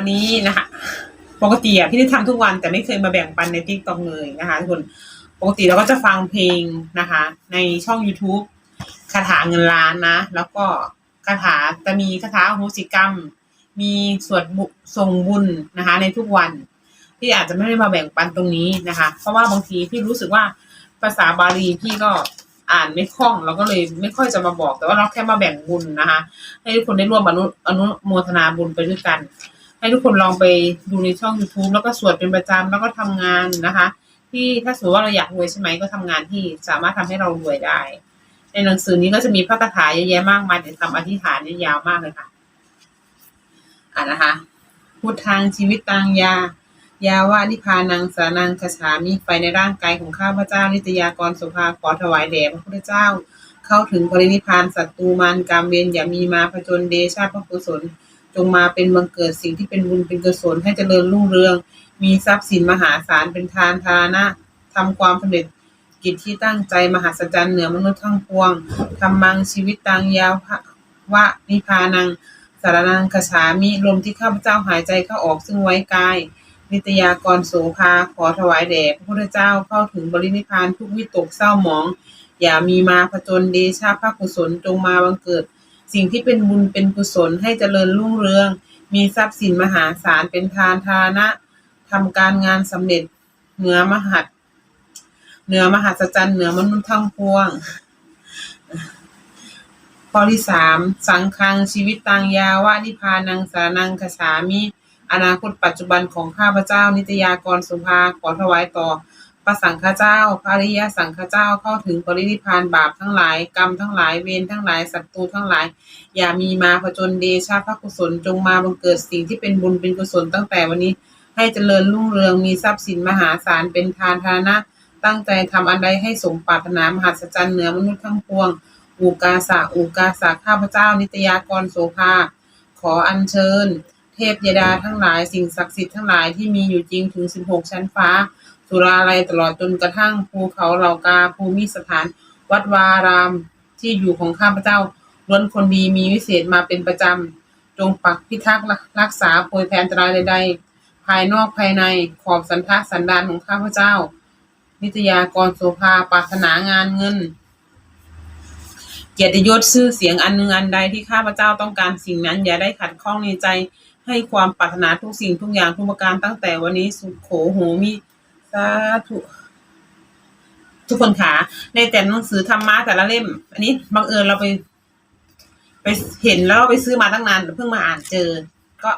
วันนี้นะคะปกติอะพี่ได้ทำทุกวันแต่ไม่เคยมาแบ่งปันในทิกตอกเลยนะคะทุกคนปกติเราก็จะฟังเพลงนะคะ ในช่อง youtube คาถาเงินล้านนะ แล้วก็คาถาจะมีคาถาโหสิกรรม มีสวดบุส่งบุญนะคะ ในทุกวันพี่อาจจะไม่ได้มาแบ่งปันตรงนี้นะคะ เพราะว่าบางทีพี่รู้สึกว่าภาษาบาลีพี่ก็อ่านไม่คล่องเราก็เลยไม่ค่อยจะมาบอก แต่ว่าเราแค่มาแบ่งบุญนะคะ ให้ทุกคนได้ร่วมอนุอนุโมทนาบุญไปด้วยกัน ให้ทุกคนลองไปดูในช่อง YouTube แล้วก็สวดเป็นประจำแล้วก็ทำงานนะคะ ที่ถ้าสมมติว่าเราอยากรวยใช่ไหมก็ทำงานที่สามารถทำให้เรารวยได้ ในหนังสือนี้ก็จะมีพระคาถาเยอะแยะมากมายแต่คำอธิษฐานนี่ยาวมากเลยค่ะอ่านะคะพุทธังชีวิตตังยายาวะนิพานังสานังคาฉามิไฟในร่างกายของข้าพเจ้านิตยากรสุภาขอถวายแด่พระพุทธเจ้า เข้าถึงปรินิพานสัตตูมานกรรมเวรอย่ามีมาผจญเดชาพระกุศล งมาเป็นบังเกิดสิ่งที่เป็นบุญเป็นกุศลให้เจริญรุ่งเรือง มีทรัพย์สินมหาศาลเป็นทานทานะทำความสำเร็จกิจที่ตั้งใจมหาศจรรย์เหนือมนุษย์ทั้งปวงทำมังชีวิตตังยาวะวะนิพานังสารนังคฉามิลมที่ข้าพเจ้าหายใจเข้าออกซึ่งไว้กาย นิตยากรโสภาขอถวายแด่พระพุทธเจ้าเข้าถึงบรินิพพานทุกวิตกเศร้าหมอง อย่ามีมาผจญเดชาพระกุศลจงมาบังเกิด สิ่งที่เป็นบุญเป็นกุศลให้เจริญรุ่งเรือง มีทรัพย์สินมหาศาลเป็นทานทานะทำการงานสำเร็จเหนือมหัดเหนือมหัศจรรย์เหนือมนุษย์ทั้งปวง ข้อที่สามสังคังชีวิตตังยาวะนิพานังสานังคฉามิ อนาคตปัจจุบันของข้าพเจ้านิตยากรสุภาขอถวายต่อ ระสังฆเจ้า พระอริยสังฆเจ้าเข้าถึงปรินิพานบาปทั้งหลาย กรรมทั้งหลายเวรทั้งหลายศัตรูทั้งหลาย อย่ามีมาผจญเดชาพระกุศลจงมาบังเกิดสิ่งที่เป็นบุญเป็นกุศลตั้งแต่วันนี้ ให้เจริญรุ่งเรืองมีทรัพย์สินมหาศาลเป็นทานทานะ ตั้งใจทำอันใดให้สมปรารถนามหัศจรรย์เหนือมนุษย์ทั้งปวง อูกาสะอูกาสะข้าพเจ้า นิตยากรโสภาขออัญเชิญ เทพยดาทั้งหลายสิ่งศักดิ์สิทธิ์ทั้งหลายที่มีอยู่จริงถึง 16 ชั้นฟ้า สุราลัยตลอดจนกระทั่งภูเขาเหล่ากาภูมิสถาน วัดวารามที่อยู่ของข้าพเจ้าล้วนคนดีมีวิเศษมาเป็นประจำ จงปักพิทักษ์รักษาโพยแผนอันตรายใดๆ ภายนอกภายในขอบสันทัสันดานของข้าพเจ้า นิตยากรโสภาปรารถนางานเงิน เกียรติยศชื่อเสียงอันหนึ่งอันใดที่ข้าพเจ้าต้องการสิ่งนั้น อย่าได้ขัดข้องในใจให้ความปรารถนาทุกสิ่งทุกอย่างทุกประการตั้งแต่วันนี้สุขโขโหมิ สาธุทุกคนขาในแต่หนังสือธรรมะแต่ละเล่ม อันนี้บังเอิญเราไป ไปเห็นแล้วเราไปซื้อมาตั้งนานเพิ่งมาอ่านเจอ ก็